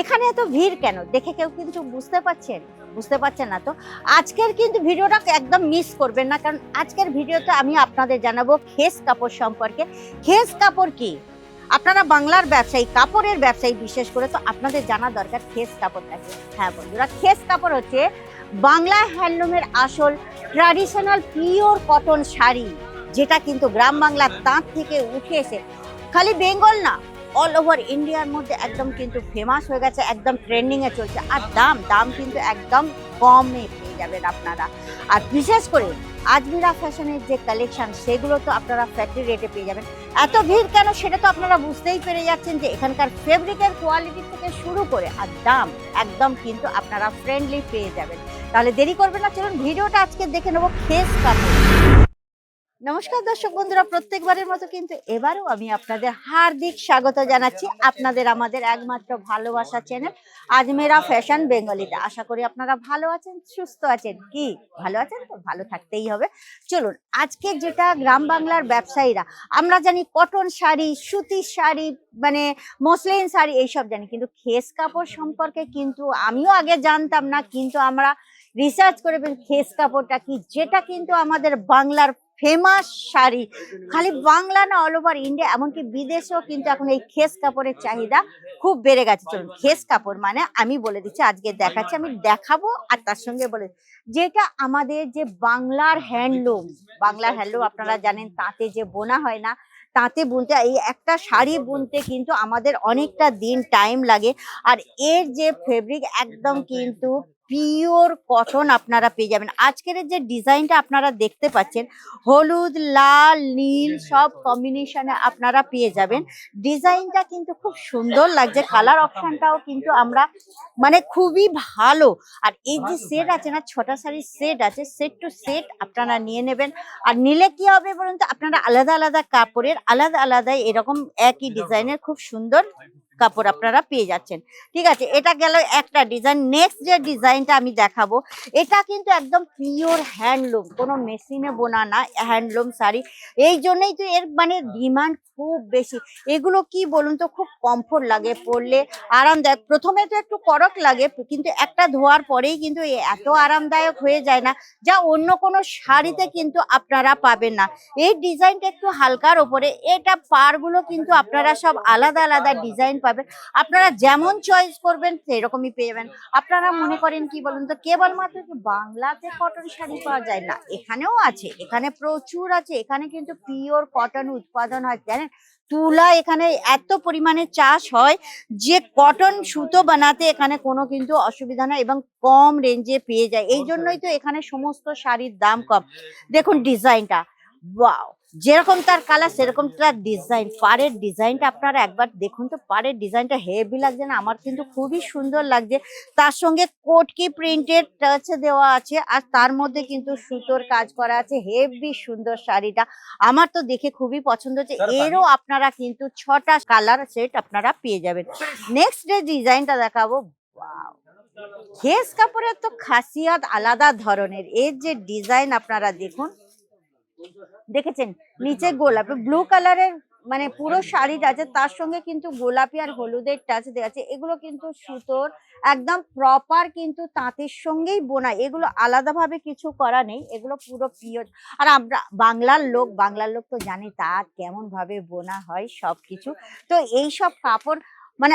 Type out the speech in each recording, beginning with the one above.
এখানে এত ভিড় কেন? দেখে কেউ কিন্তু বুঝতে পারছেন বুঝতে পারছেন না তো? আজকের কিন্তু ভিডিওটা একদম মিস করবেন না, কারণ আজকের ভিডিওতে আমি আপনাদের জানাব খেস কাপড় সম্পর্কে। খেস কাপড় কি? আপনারা বাংলার ব্যবসায়ী, কাপড়ের ব্যবসায়ী বিশেষ করে, তো আপনাদের জানা দরকার খেস কাপড়টা কি? হ্যাঁ বন্ধুরা, খেস কাপড় হচ্ছে বাংলা হ্যান্ডলুমের আসল ট্র্যাডিশনাল পিওর কটন শাড়ি, যেটা কিন্তু গ্রাম বাংলার তাঁত থেকে উঠে এসে, খালি বেঙ্গল না অল ওভার ইন্ডিয়ার মধ্যে একদম কিন্তু ফেমাস হয়ে গেছে, একদম ট্রেন্ডিংয়ে চলছে। আর দাম দাম কিন্তু একদম কমে পেয়ে যাবেন আপনারা। আর বিশেষ করে আজমিরা ফ্যাশনের যে কালেকশন সেগুলো তো আপনারা ফ্যাক্টরি রেটে পেয়ে যাবেন। এত ভিড় কেন সেটা তো আপনারা বুঝতেই পেরে যাচ্ছেন যে এখানকার ফেব্রিকের কোয়ালিটি থেকে শুরু করে আর দাম একদম কিন্তু আপনারা ফ্রেন্ডলি পেয়ে যাবেন। তাহলে দেরি করবেন না, চলুন ভিডিওটা আজকে দেখে নেব খেস কাপড় নমস্কার দর্শক বন্ধুরা, প্রত্যেকবারের মতো কিন্তু এবারও আমি আপনাদের হার্দিক স্বাগত জানাচ্ছি আপনাদের আমাদের একমাত্র ভালোবাসা চ্যানেল আজমেরা ফ্যাশন বেঙ্গলিতে। আশা করি আপনারা ভালো আছেন, সুস্থ আছেন। কি? ভালো আছেন তো? ভালো থাকতেই হবে। চলুন, আজকে যেটা গ্রাম বাংলার ব্যবসায়ীরা, আমরা জানি কটন শাড়ি সুতির শাড়ি মানে মসলিন শাড়ি, এইসব জানি। কিন্তু খেস কাপড় সম্পর্কে কিন্তু আমিও আগে জানতাম না, কিন্তু আমরা রিসার্চ করে খেস কাপড়টা কি, যেটা কিন্তু আমাদের বাংলার ফেমাস শাড়ি। খালি বাংলা না অল ওভার ইন্ডিয়া এমনকি বিদেশেও কিন্তু এখন এই খেস কাপড়ের চাহিদা খুব বেড়ে গেছে। চলুন খেস কাপড় মানে আমি বলে দিচ্ছি আজকে দেখাচ্ছি আমি দেখাবো আর তার সঙ্গে বলে যেটা আমাদের যে বাংলার হ্যান্ডলুম বাংলার হ্যান্ডলুম আপনারা জানেন তাঁতে যে বোনা হয় না তাঁতে বুনতে এই একটা শাড়ি বুনতে কিন্তু আমাদের অনেকটা দিন টাইম লাগে। আর এর যে ফেব্রিক একদম কিন্তু পিওর কটন আপনারা পেয়ে যাবেন। আজকের যে ডিজাইনটা আপনারা দেখতে পাচ্ছেন হলুদ লাল নীল সব কম্বিনেশনে আপনারা পেয়ে যাবেন। ডিজাইনটা কিন্তু খুব সুন্দর লাগছে কালার অপশনটাও কিন্তু আমরা মানে খুবই ভালো। আর এই যে সেট আছে না ছটা শাড়ির সেট আছে সেট টু সেট আপনারা নিয়ে নেবেন। আর নিলে কি হবে বলুন তো আপনারা আলাদা আলাদা কাপড়ের আলাদা আলাদা এরকম একই ডিজাইনের খুব সুন্দর কাপড় আপনারা পেয়ে যাচ্ছেন। ঠিক আছে এটা গেল একটা ডিজাইন নেক্সট যে ডিজাইনটা আমি দেখাবো এটা কিন্তু একদম পিওর হ্যান্ডলুম কোনো মেশিনে বোনা না হ্যান্ডলুম শাড়ি। এই জন্যই তো এর মানে ডিমান্ড খুব বেশি। এগুলো কি বলুন তো খুব কমফোর্ট লাগে পরলে আরামদায়ক। প্রথমে তো একটু করক লাগে কিন্তু একটা ধোয়ার পরেই কিন্তু এত আরামদায়ক হয়ে যায় না যা অন্য কোনো শাড়িতে কিন্তু আপনারা পাবেন না। এই ডিজাইনটা একটু হালকার ওপরে এটা পারগুলো কিন্তু আপনারা সব আলাদা আলাদা ডিজাইন পাবেন। আপনারা যেমন চয়েস করবেন, সেরকমই পেয়ে যাবেন। আপনারা মনে করেন কি বলুন তো, কেবলমাত্র বাংলাতে কটন শাড়ি পাওয়া যায়? না, এখানেও আছে, এখানে প্রচুর আছে, এখানে কিন্তু পিওর কটন উৎপাদন হয়। জানেন, তুলা এখানে এত পরিমাণে চাষ হয় যে কটন সুতো বানাতে এখানে কোনো কিন্তু অসুবিধা নয় এবং কম রেঞ্জে পেয়ে যায়। এই জন্যই তো এখানে সমস্ত শাড়ির দাম কম। দেখুন ডিজাইনটা ওয়াও যেরকম তার কালার সেরকম তার ডিজাইন পাড়ের ডিজাইনটা আপনারা একবার দেখুন তো পাড়ের ডিজাইনটা হেভি লাগছে না আমার কিন্তু খুবই সুন্দর লাগছে। তার সঙ্গে কোটকি প্রিন্টেড টাচ দেওয়া আছে আর তার মধ্যে কিন্তু সুতোর কাজ করা আছে হেভি সুন্দর শাড়িটা। আমার তো দেখে খুবই পছন্দ হচ্ছে। এরও আপনারা কিন্তু ছটা কালার সেট আপনারা পেয়ে যাবেন। নেক্সট যে ডিজাইনটা দেখাবো! খেস কাপড়ের তো খাসিয়াত আলাদা ধরনের। এর যে ডিজাইন আপনারা দেখুন দেখেছেন? নিচে গোলাপি ব্লু কালারের মানে পুরো শাড়িটা আছে তার সঙ্গে কিন্তু গোলাপি আর হলুদের টাচ দেওয়া আছে। এগুলো কিন্তু সুতোর একদম প্রপার কিন্তু তাঁতের সঙ্গেই বোনা এগুলো আলাদাভাবে কিছু করা নেই এগুলো পুরো পিওর আর আমরা বাংলার লোক বাংলার লোক তো জানে তাঁত কেমন ভাবে বোনা হয় সব কিছু তো এই সব কাপড় মানে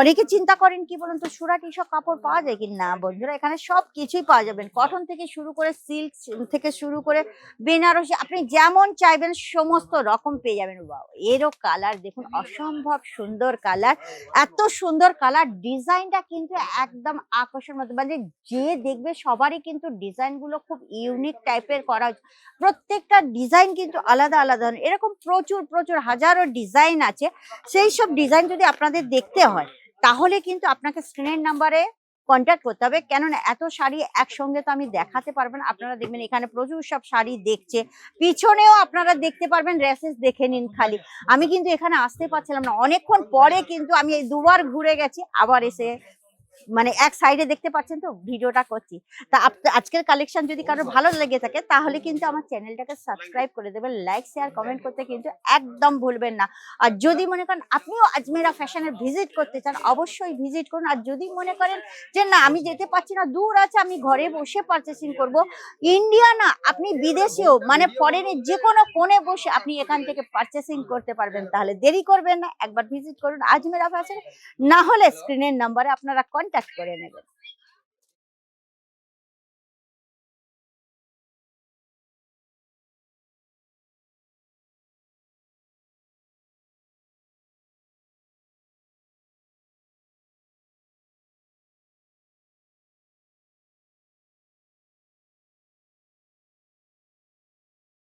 অনেকে চিন্তা করেন, কি বলুন তো সুরাট এইসব কাপড় পাওয়া যায় কি? না বন্ধুরা, এখানে সব কিছুই পাওয়া যাবেন কটন থেকে শুরু করে সিল্ক থেকে শুরু করে বেনারসি, আপনি যেমন চাইবেন, সমস্ত রকম পেয়ে যাবেন। বাও এরও কালার দেখুন, অসম্ভব সুন্দর কালার এত সুন্দর কালার ডিজাইনটা কিন্তু একদম আকর্ষণ মতো। মানে যে দেখবে, সবারই কিন্তু ডিজাইনগুলো খুব ইউনিক টাইপের করা। প্রত্যেকটা ডিজাইন কিন্তু আলাদা আলাদা। এরকম প্রচুর প্রচুর হাজারো ডিজাইন আছে। সেই সব ডিজাইন যদি আপনাদের দেখতে হয়, তাহলে কিন্তু আপনাকে স্ক্রিনের নাম্বারে কন্ট্যাক্ট করতে হবে। কেননা এত শাড়ি একসঙ্গে তো আমি দেখাতে পারবেন আপনারা দেখবেন এখানে প্রচুর সব শাড়ি দেখছে। পিছনেও আপনারা দেখতে পারবেন ড্রেসেস দেখে নিন খালি। আমি কিন্তু এখানে আসতে পারছিলাম না। অনেকক্ষণ পরে কিন্তু আমি এই দুবার ঘুরে গেছি, আবার এসে মানে এক সাইডে দেখতে পাচ্ছেন তো ভিডিওটা করছি। তা আজকের কালেকশন যদি কারও ভালো লেগে থাকে, তাহলে কিন্তু আমার চ্যানেলটাকে সাবস্ক্রাইব করে দেবেন লাইক শেয়ার কমেন্ট করতে কিন্তু একদম ভুলবেন না। আর যদি মনে করেন আপনিও আজমেরা ফ্যাশনে ভিজিট করতে চান, অবশ্যই ভিজিট করুন। আর যদি মনে করেন যে না, আমি যেতে পারছি না, দূর আছে, আমি ঘরে বসে পারচেসিং করব ইন্ডিয়া না, আপনি বিদেশেও মানে ফরেনের যে কোনো কোণে বসে আপনি এখান থেকে পারচেসিং করতে পারবেন। তাহলে দেরি করবেন না, একবার ভিজিট করুন আজমেরা ফ্যাশন না হলে স্ক্রিনের নাম্বারে আপনারা কন্ট্যাক্ট コンタクトレンズ。